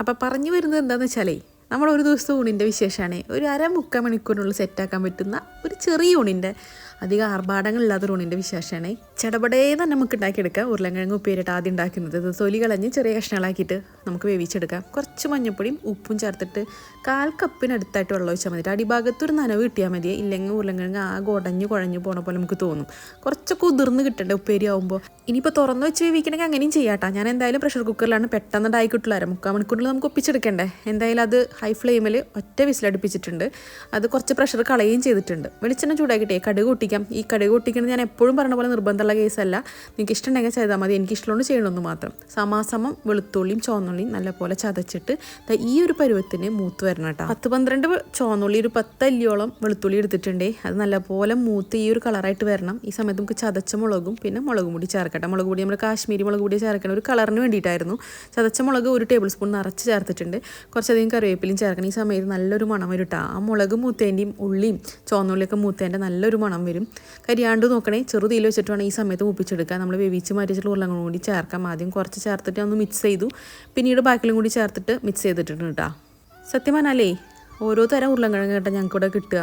അപ്പോൾ പറഞ്ഞു വരുന്നത് എന്താണെന്ന് വെച്ചാലേ നമ്മൾ ഒരു ദിവസത്തെ ഊണിന്റെ വിശേഷമാണ് ഒരു അര മുക്കാൽ മണിക്കൂറിനുള്ളിൽ സെറ്റാക്കാൻ പറ്റുന്ന ഒരു ചെറിയ ഊണിന്റെ അധികം ആർഭാടങ്ങളില്ലാത്ത ഊണിന്റെ വിശേഷമാണ്. ചടപടേ തന്നെ നമുക്ക് ഉണ്ടാക്കിയെടുക്കാം. ഉരുളക്കിഴങ്ങ് ഉപ്പേരിട്ട് ആദ്യം ഉണ്ടാക്കുന്നത്. ഇത് തൊലി കളഞ്ഞ് ചെറിയ കഷ്ണങ്ങളാക്കിയിട്ട് നമുക്ക് വേവിച്ചെടുക്കാം. കുറച്ച് മഞ്ഞപ്പൊടിയും ഉപ്പും ചേർത്തിട്ട് കാൽ കപ്പിനടുത്തായിട്ട് വെള്ളം ഒഴിച്ചാൽ മതി. അടിഭാഗത്ത് ഒരു നനവ് കിട്ടിയാൽ മതി. ഇല്ലെങ്കിൽ ഉരുളക്കിഴങ്ങ് ആകെ ഉടഞ്ഞു കുഴഞ്ഞു പോണ പോലെ നമുക്ക് തോന്നും. കുറച്ചൊക്കെ ഉതിർന്ന് കിട്ടണ്ടേ ഉപ്പേരി ആകുമ്പോൾ ഇനിയിപ്പോൾ തുറന്ന് വെച്ച് വേവിക്കണമെങ്കിൽ അങ്ങനെയും ചെയ്യാട്ടാ ഞാൻ എന്തായാലും പ്രഷർ കുക്കറിലാണ് പെട്ടെന്ന് അര മുക്കാൽ മണിക്കൂറിൽ നമുക്ക് ഒപ്പിച്ചെടുക്കണ്ടേ? എന്തായാലും അത് ഹൈ ഫ്ലെയിമിൽ ഒറ്റ വിസിലടുപ്പിച്ചിട്ടുണ്ട്. അത് കുറച്ച് പ്രഷർ കളയുകയും ചെയ്തിട്ടുണ്ട്. വെളിച്ചെണ്ണ ചൂടാക്കിയിട്ടേ കടുക് പൊട്ടിക്കാം ഈ കടുക് പൊട്ടിക്കുന്നത് ഞാൻ എപ്പോഴും പറഞ്ഞ പോലെ നിർബന്ധമുള്ള കേസല്ല. നിങ്ങൾക്ക് ഇഷ്ടമുണ്ടെങ്കിൽ ചെയ്താൽ മതി. എനിക്ക് ഇഷ്ടമുള്ള ചെയ്യണമെന്ന് മാത്രം. സമാസമം വെളുത്തുള്ളിയും ചോന്നുള്ളിയും നല്ലപോലെ ചതച്ചിട്ട് ഈ ഒരു പരുവത്തിന് മൂത്ത് വരണം കേട്ടോ. പത്ത് പന്ത്രണ്ട് ചോന്നുള്ളി ഒരു പത്തല്ലിയോളം വെളുത്തുള്ളി എടുത്തിട്ടുണ്ടേ. അത് നല്ലപോലെ മൂത്ത് ഈ ഒരു കളറായിട്ട് വരണം. ഈ സമയത്ത് നമുക്ക് ചതച്ച മുളകും പിന്നെ മുളകും പൊടി ചേർക്കട്ടെ. മുളക് പൊടി നമ്മൾ കാശ്മീരി മുളക് പൊടി ചേർക്കണം ഒരു കളറിന് വേണ്ടിയിട്ടായിരുന്നു. ചതച്ച മുളക് ഒരു ടേബിൾ സ്പൂൺ നിറച്ച് ചേർത്തിട്ടുണ്ട്. കുറച്ചധികം കറിവേപ്പിലയും ചേർക്കണം. ഈ സമയത്ത് നല്ലൊരു മണം വരും കേട്ടോ. ആ മുളക് മൂത്തേന്റെയും ഉള്ളിയും ചുവന്നുള്ളിയൊക്കെ മൂത്തേന്റെ നല്ലൊരു മണം വരും. കരിയാണ്ട് നോക്കണേ. ചെറുതീയിൽ വെച്ചിട്ട് വേണം ഈ സമയത്ത് മുപ്പിച്ചെടുക്കുക. നമ്മൾ വേവിച്ച് മാറ്റി വെച്ചിട്ട് കൂടി ചേർക്കാം. ആദ്യം കുറച്ച് ചേർത്തിട്ട് ഒന്ന് മിക്സ് ചെയ്തു. പിന്നീട് ബാക്കിലും കൂടി ചേർത്തിട്ട് മിക്സ് ചെയ്തിട്ടുണ്ട് കേട്ടോ സത്യം പറഞ്ഞാലേ ഓരോ തരം ഉരുളക്കിഴങ്ങ് കേട്ടോ ഞങ്ങൾക്കിവിടെ കിട്ടുക.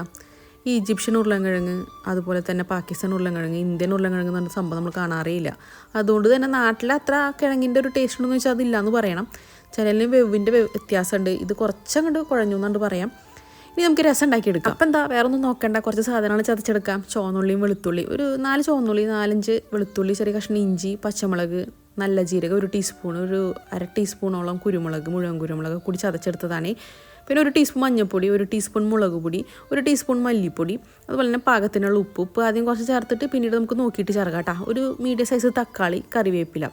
ഈ ഈജിപ്ഷ്യൻ ഉരുളൻകിഴങ്ങ് അതുപോലെ തന്നെ പാകിസ്ഥാൻ ഉരുളൻകിഴങ്ങ് ഇന്ത്യൻ ഉരുളൻകിഴങ്ങ് എന്ന് പറഞ്ഞ സംഭവം നമ്മൾ കാണാറേയില്ല അതുകൊണ്ട് തന്നെ നാട്ടിൽ അത്ര കിഴങ്ങിന്റെ ഒരു ടേസ്റ്റ് ഉണ്ടെന്ന് വെച്ചാൽ അതില്ല എന്ന് പറയണം ചിലതിന് വെവിന്റെ വ്യത്യാസമുണ്ട് ഇത് കുറച്ചങ്ങോട്ട് കുഴഞ്ഞു എന്നുകൊണ്ട് പറയാം. ഇനി നമുക്ക് രസം ഉണ്ടാക്കിയെടുക്കാം അപ്പം എന്താ വേറെ ഒന്നും നോക്കണ്ട. കുറച്ച് സാധനങ്ങൾ ചതച്ചെടുക്കാം. ചോന്നുള്ളിയും വെളുത്തുള്ളി. ഒരു നാല് ചോന്നുള്ളി നാലഞ്ച് വെളുത്തുള്ളി ചെറിയ കഷ്ണം ഇഞ്ചി പച്ചമുളക് നല്ല ജീരകം ഒരു ടീസ്പൂൺ ഒരു അര ടീസ്പൂണോളം കുരുമുളക് മുഴുവൻ കുരുമുളക് കൂടി ചതച്ചെടുത്തതാണ്. പിന്നെ ഒരു ടീസ്പൂൺ മഞ്ഞൾപ്പൊടി ഒരു ടീസ്പൂൺ മുളക് പൊടി ഒരു ടീസ്പൂൺ മല്ലിപ്പൊടി അതുപോലെ തന്നെ പാകത്തിനുള്ള ഉപ്പ്. ഉപ്പ് ആദ്യം കുറച്ച് ചേർത്തിട്ട് പിന്നീട് നമുക്ക് നോക്കിയിട്ട് ചേർക്കാം കേട്ടോ. ഒരു മീഡിയം സൈസ് തക്കാളി കറിവേപ്പില.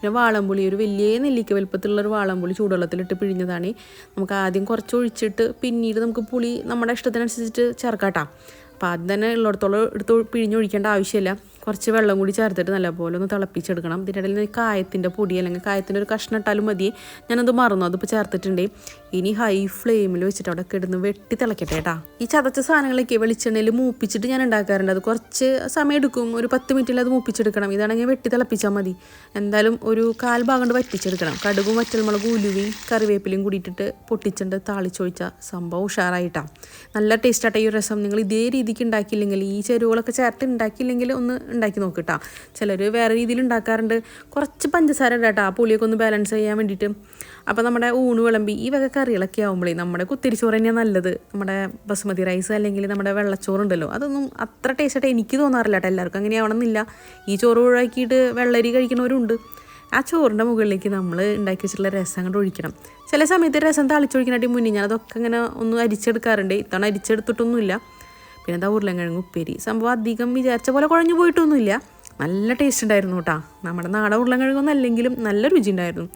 പിന്നെ വാളംപുളി ഒരു വലിയ നെല്ലിക്ക വലുപ്പത്തിലുള്ള ഒരു വാളംപുളി ചൂടുവെള്ളത്തിലിട്ട് പിഴിഞ്ഞതാണ്. നമുക്ക് ആദ്യം കുറച്ച് ഒഴിച്ചിട്ട് പിന്നീട് നമുക്ക് പുളി നമ്മുടെ ഇഷ്ടത്തിനനുസരിച്ചിട്ട് ചേർക്കാം കേട്ടോ അപ്പോൾ ആദ്യം തന്നെ ഉള്ളിടത്തോളം എടുത്ത് പിഴിഞ്ഞൊഴിക്കേണ്ട ആവശ്യമില്ല. കുറച്ച് വെള്ളം കൂടി ചേർത്തിട്ട് നല്ലപോലെ ഒന്ന് തിളപ്പിച്ചെടുക്കണം. ഇതിന്റെ ഇടയിൽ കായത്തിന്റെ പൊടി അല്ലെങ്കിൽ കായത്തിന്റെ ഒരു കഷ്ണം ഇട്ടാലും മതി. ഞാനത് മറന്നു. അതിപ്പോൾ ചേർത്തിട്ടുണ്ട്. ഇനി ഹൈ ഫ്ലെയിമിൽ വെച്ചിട്ട് അവിടെ കിടന്ന് വെട്ടി തിളക്കട്ടെ കേട്ടാ ഈ ചതച്ച സാധനങ്ങളൊക്കെ വെളിച്ചെണ്ണയിൽ മൂപ്പിച്ചിട്ട് ഞാൻ ഉണ്ടാക്കാറുണ്ട്. അത് കുറച്ച് സമയം എടുക്കും. ഒരു പത്ത് മിനിറ്റിൽ അത് മൂപ്പിച്ചെടുക്കണം. ഇതാണെങ്കിൽ വെട്ടി തിളപ്പിച്ചാൽ മതി. എന്തായാലും ഒരു കാൽ ഭാഗം കൊണ്ട് വറ്റിച്ചെടുക്കണം. കടുകും വറ്റൽമുളകും ഉലുവി കറിവേപ്പിലയും കൂടിയിട്ടിട്ട് പൊട്ടിച്ചിട്ട് താളിച്ചൊഴിച്ച സംഭവം ഉഷാറായിട്ടാണ് നല്ല ടേസ്റ്റായിട്ട് ഈ രസം. നിങ്ങൾ ഇതേ രീതിക്ക് ഉണ്ടാക്കിയില്ലെങ്കിൽ ഈ ചേരുവകളൊക്കെ ചേർത്ത് ഉണ്ടാക്കിയില്ലെങ്കിൽ ഒന്ന് ഉണ്ടാക്കി നോക്കിട്ടാ. ചിലർ വേറെ രീതിയിൽ ഉണ്ടാക്കാറുണ്ട്. കുറച്ച് പഞ്ചസാര ഇടാട്ടാ. ആ പുളിയൊക്കെ ഒന്ന് ബാലൻസ് ചെയ്യാൻ വേണ്ടിയിട്ട്. അപ്പോൾ നമ്മുടെ ഊണ് വിളമ്പി ഈ വക കറികളൊക്കെ ആകുമ്പോഴേ നമ്മുടെ കുത്തിരിച്ചോറ് തന്നെയാണ് നല്ലത്. നമ്മുടെ ബസുമതി റൈസ് അല്ലെങ്കിൽ നമ്മുടെ വെള്ളച്ചോറുണ്ടല്ലോ അതൊന്നും അത്ര ടേസ്റ്റായിട്ട് എനിക്ക് തോന്നാറില്ല കേട്ടോ. എല്ലാവർക്കും അങ്ങനെ ആവണമെന്നില്ല ഈ ചോറ് ഒഴിവാക്കിയിട്ട് വെള്ളരി കഴിക്കുന്നവരുണ്ട്. ആ ചോറിന്റെ മുകളിലേക്ക് നമ്മൾ ഉണ്ടാക്കി വെച്ചിട്ടുള്ള രസം അങ്ങോട്ട് ഒഴിക്കണം. ചില സമയത്ത് രസം തളിച്ചൊഴിക്കണായിട്ട് മുന്നേ ഞാൻ അതൊക്കെ അങ്ങനെ ഒന്ന് അരിച്ചെടുക്കാറുണ്ട്. ഇത്തവണ അരിച്ചെടുത്തിട്ടൊന്നുമില്ല. പിന്നെ എന്താ ഉരുളൻകിഴങ്ങ് ഉപ്പേരി. സംഭവം അധികം വിചാരിച്ച പോലെ കുഴഞ്ഞു പോയിട്ടൊന്നുമില്ല. നല്ല ടേസ്റ്റ് ഉണ്ടായിരുന്നു കേട്ടോ നമ്മുടെ നാടൻ ഉരുളൻകിഴങ്ങൊന്നും അല്ലെങ്കിലും നല്ല രുചി ഉണ്ടായിരുന്നു.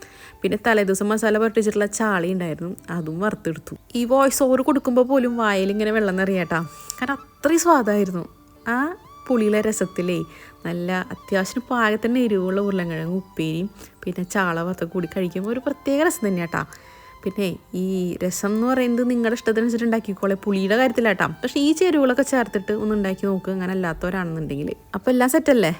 പിന്നെ തലേദിവസം മസാല പറ്റിച്ചിട്ടുള്ള ചാളി ഉണ്ടായിരുന്നു. അതും വറുത്തെടുത്തു. ഈ വോയിസ് ഓവർ കൊടുക്കുമ്പോൾ പോലും വായലിങ്ങനെ വെള്ളം നിറയാട്ടാ. കാരണം അത്രയും സ്വാദായിരുന്നു. ആ പുളിയിലെ രസത്തിലേ നല്ല അത്യാവശ്യം പാകത്തിന് എരിവുള്ള ഉരുളൻകിഴങ്ങ് ഉപ്പേരിയും പിന്നെ ചാള വറുത്ത കൂടി കഴിക്കുമ്പോൾ ഒരു പ്രത്യേക രസം തന്നെയാട്ടാ. പിന്നെ ഈ രസം എന്ന് പറയുന്നത് നിങ്ങളുടെ ഇഷ്ടത്തിനനുസരിച്ച് ഉണ്ടാക്കിക്കോളെ. പുളിയുടെ കാര്യത്തിലാട്ടാം. പക്ഷേ ഈ ചേരുവകളൊക്കെ ചേർത്തിട്ട് ഒന്ന് ഉണ്ടാക്കി നോക്കുക. അങ്ങനെ അല്ലാത്തവരാണെന്നുണ്ടെങ്കിൽ. അപ്പോൾ എല്ലാം സെറ്റല്ലേ